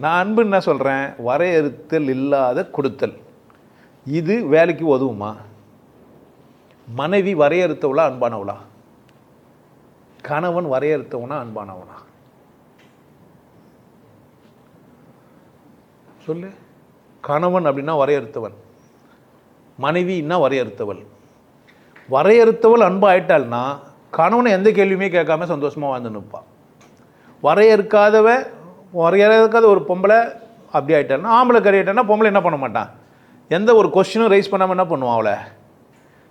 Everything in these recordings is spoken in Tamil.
நான் அன்பு என்ன சொல்கிறேன் வரையறுத்தல் இல்லாத கொடுத்தல். இது வேலைக்கு உதவுமா? மனைவி வரையறுத்தவளா அன்பானவளா? கணவன் வரையறுத்தவனா அன்பானவனா? சொல்லு. கணவன் அப்படின்னா வரையறுத்தவன் மனைவின்னா வரையறுத்தவள். வரையறுத்தவள் அன்பு ஆயிட்டாள்னா கணவனை எந்த கேள்வியுமே கேட்காம சந்தோஷமாக வாழ்ந்து நிற்பான் வரையறுக்காதவ வரையறதுக்காது ஒரு பொம்பளை அப்படி ஆகிட்டான்னா ஆம்பளை கறி ஆகிட்டான்னா பொம்பளை என்ன பண்ண மாட்டான்? எந்த ஒரு கொஸ்டினும் ரைஸ் பண்ணாமல் என்ன பண்ணுவான் அவளை?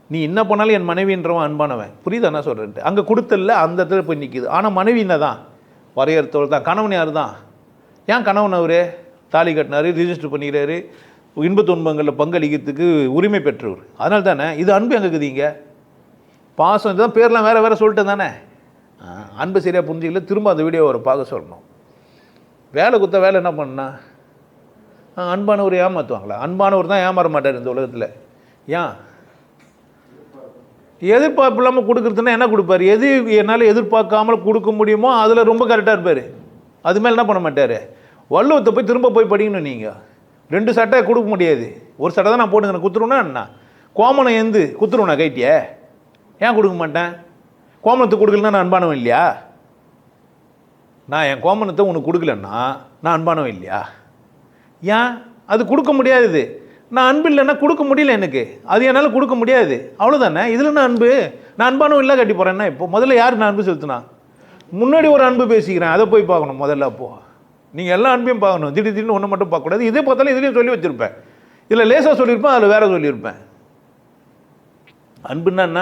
நீ என்ன பண்ணாலும் என் மனைவின்றவன் அன்பானவன். புரியுதா என்ன சொல்கிறேன்ட்டு அங்கே கொடுத்தல அந்த இடத்துல போய் நிற்கிது ஆனால் மனைவி என்ன தான் வரையறுத்தவள் தான். கணவன் யார் தான் ஏன் கணவன் அவர்? தாலி கட்டினார் ரிஜிஸ்டர் பண்ணிக்கிறாரு. இன்ப துன்பங்களில் பங்களிக்கிறதுக்கு உரிமை பெற்றவர். அதனால தானே இது அன்பு எங்கே இருக்குதுங்க பாசம் இதுதான் பேர்லாம் வேறு வேறு சொல்லிட்டு தானே? அன்பு சரியாக புரிஞ்சிக்கல. திரும்ப அந்த வீடியோ ஒரு பார்க்க சொல்லணும். வேலை குத்த வேலை என்ன பண்ணா ஆ, அன்பானவர் ஏமாற்றுவாங்களா அன்பானவர் தான் ஏமாற மாட்டார் இந்த உலகத்தில். ஏன்? எதிர்பார்ப்பு இல்லாமல் கொடுக்குறதுன்னா என்ன கொடுப்பாரு? எது என்னால் எதிர்பார்க்காமல் கொடுக்க முடியுமோ அதில் ரொம்ப கரெக்டாக இருப்பார். அது மேலே என்ன பண்ண மாட்டார்? வள்ளுவத்தை போய் திரும்ப போய் படிக்கணும் நீங்கள் ரெண்டு சட்டை கொடுக்க முடியாது. ஒரு சட்டை தான் நான் போட்டுக்கிறேன். குத்துருவேன்னா என்ன? கோமனம் எந்து குத்துருவேண்ணா கைட்டியே? ஏன் கொடுக்க மாட்டேன்? கோமணத்துக்கு கொடுக்கலன்னா நான் அன்பானவன் இல்லையா? நான் என் கோமணத்தை உனக்கு கொடுக்கலன்னா நான் அன்பானவன் இல்லையா? ஏன்? அது கொடுக்க முடியாது நான் அன்பு இல்லைன்னா கொடுக்க முடியல எனக்கு. அது என்னால் கொடுக்க முடியாது. அவ்வளோதானே இதில் நான் அன்பு? நான் அன்பானவன் இல்லை கட்டி போகிறேன்னா இப்போ முதல்ல யார் நான் அன்பு செலுத்தினா? முன்னாடி ஒரு அன்பு பேசிக்கிறேன். அதை போய் பார்க்கணும் முதல்ல அப்போது நீங்கள் எல்லா அன்பையும் பார்க்கணும். திடீர் திடீர்னு ஒன்று மட்டும் பார்க்கக்கூடாது. இதே பார்த்தாலும் இதுலேயும் சொல்லி வச்சுருப்பேன். இதில் லேசாக சொல்லியிருப்பேன் அதில் வேற சொல்லியிருப்பேன். அன்புன்னா என்ன?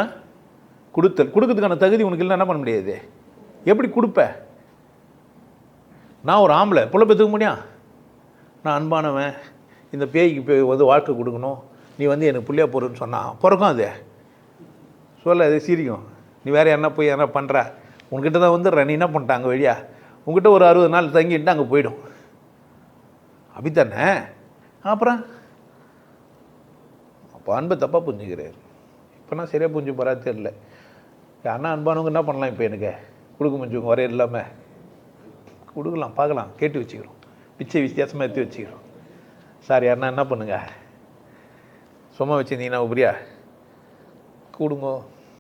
கொடுத்தல். கொடுக்கறதுக்கான தகுதி உனக்கு இல்லை என்ன பண்ண முடியாது? எப்படி கொடுப்பேன் நான் ஒரு ஆம்பளை. பிள்ளை பெற்றுக்க முடியும் நான் அன்பானவன். இந்த பேய்க்கு பேய் வந்து வாழ்க்கை கொடுக்கணும். நீ வந்து எனக்கு புள்ளையா போகிறன்னு சொன்னான் பிறக்கும் அது. சொல்ல அது சிரிக்கும். நீ வேறு என்ன போய் என்ன பண்ணுற உன்கிட்ட தான் வந்துடுற நீ என்ன பண்ணிட்டாங்க வழியா? உங்ககிட்ட ஒரு அறுபது நாள் தங்கிட்டு அங்கே போயிடும். அப்படித்தானே? அப்புறம்? அப்போ அன்பை தப்பாக புரிஞ்சுக்கிறார். இப்போனா சரியாக புரிஞ்சு போகிறா தெரில அண்ணா அன்பானவங்க என்ன பண்ணலாம் இப்போ எனக்கு? கொடுக்க முடிஞ்சவங்க வரைய இல்லாமல் கொடுக்கலாம் பார்க்கலாம். கேட்டு வச்சுக்கிறோம். பிச்சை வித்தியாசமாக எடுத்து வச்சுக்கிறோம். சார் யாருன்னா என்ன பண்ணுங்க? சும்மா வச்சுருந்தீங்கன்னா உபரியா? கூடுங்கோ.